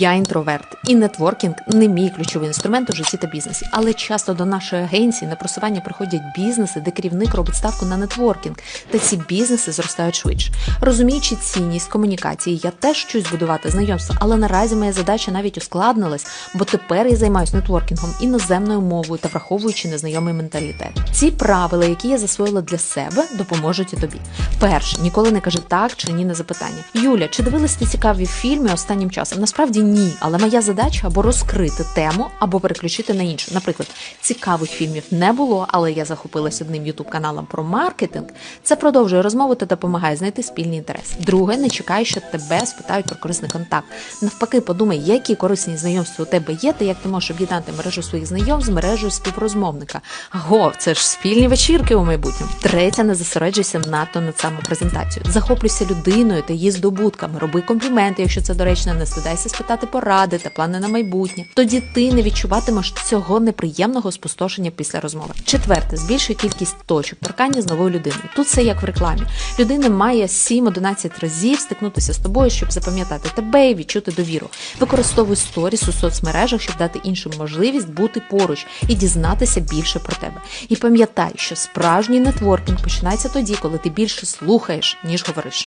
Я інтроверт, і нетворкінг не мій ключовий інструмент у житті та бізнесі. Але часто до нашої агенції на просування приходять бізнеси, де керівник робить ставку на нетворкінг, та ці бізнеси зростають швидше. Розуміючи цінність комунікації, я теж вчусь будувати знайомства, але наразі моя задача навіть ускладнилась, бо тепер я займаюся нетворкінгом іноземною мовою та враховуючи незнайомий менталітет. Ці правила, які я засвоїла для себе, допоможуть і тобі. Перше, ніколи не кажи так чи ні на запитання. Юля, чи дивились ти цікаві фільми останнім часом? Насправді ні, але моя задача або розкрити тему, або переключити на іншу. Наприклад, цікавих фільмів не було, але я захопилась одним ютуб каналом про маркетинг. Це продовжує розмову та допомагає знайти спільний інтерес. Друге, не чекай, що тебе спитають про корисний контакт. Навпаки, подумай, які корисні знайомства у тебе є, та як ти можеш об'єднати мережу своїх знайомств з мережею співрозмовника. Го, це ж спільні вечірки у майбутньому. Третє, не зосереджуйся надто на самопрезентацію. Захоплюйся людиною та її здобутками. Роби компліменти, якщо це доречно, не стидайся спитати поради та плани на майбутнє. Тоді ти не відчуватимеш цього неприємного спустошення після розмови. Четверте, збільшуй кількість точок торкання з новою людиною. Тут все як в рекламі. Людина має 7-11 разів стикнутися з тобою, щоб запам'ятати тебе і відчути довіру. Використовуй сторіс у соцмережах, щоб дати іншим можливість бути поруч і дізнатися більше про тебе. І пам'ятай, що справжній нетворкінг починається тоді, коли ти більше слухаєш, ніж говориш.